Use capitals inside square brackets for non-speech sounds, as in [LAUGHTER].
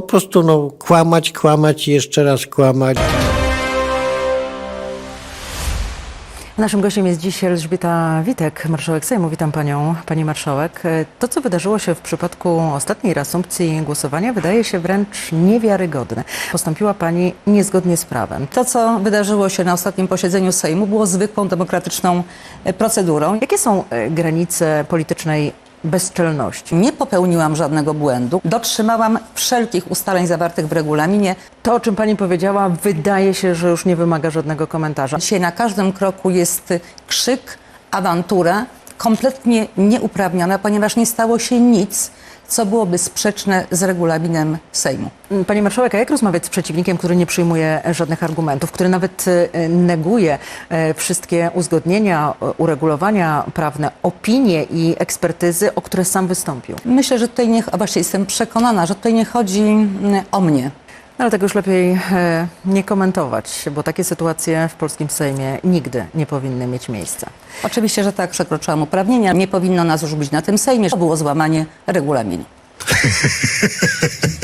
po prostu no, kłamać, kłamać i jeszcze raz kłamać. Naszym gościem jest dziś Elżbieta Witek, marszałek Sejmu. Witam panią, pani marszałek. To, co wydarzyło się w przypadku ostatniej reasumpcji głosowania, wydaje się wręcz niewiarygodne. Postąpiła pani niezgodnie z prawem. To, co wydarzyło się na ostatnim posiedzeniu Sejmu, było zwykłą demokratyczną procedurą. Jakie są e, granice politycznej bezczelności? Nie popełniłam żadnego błędu. Dotrzymałam wszelkich ustaleń zawartych w regulaminie. To, o czym pani powiedziała, wydaje się, że już nie wymaga żadnego komentarza. Dzisiaj na każdym kroku jest krzyk, awantura, kompletnie nieuprawniona, ponieważ nie stało się nic, co byłoby sprzeczne z regulaminem Sejmu. Pani marszałek, a jak rozmawiać z przeciwnikiem, który nie przyjmuje żadnych argumentów, który nawet e, neguje e, wszystkie uzgodnienia, e, uregulowania prawne, opinie i ekspertyzy, o które sam wystąpił? Myślę, że tutaj nie, a właściwie jestem przekonana, że tutaj nie chodzi mm, o mnie. Ale tego już lepiej e, nie komentować, bo takie sytuacje w polskim Sejmie nigdy nie powinny mieć miejsca. Oczywiście, że tak, przekroczyłam uprawnienia. Nie powinno nas już być na tym Sejmie. To było złamanie regulaminu. [LAUGHS]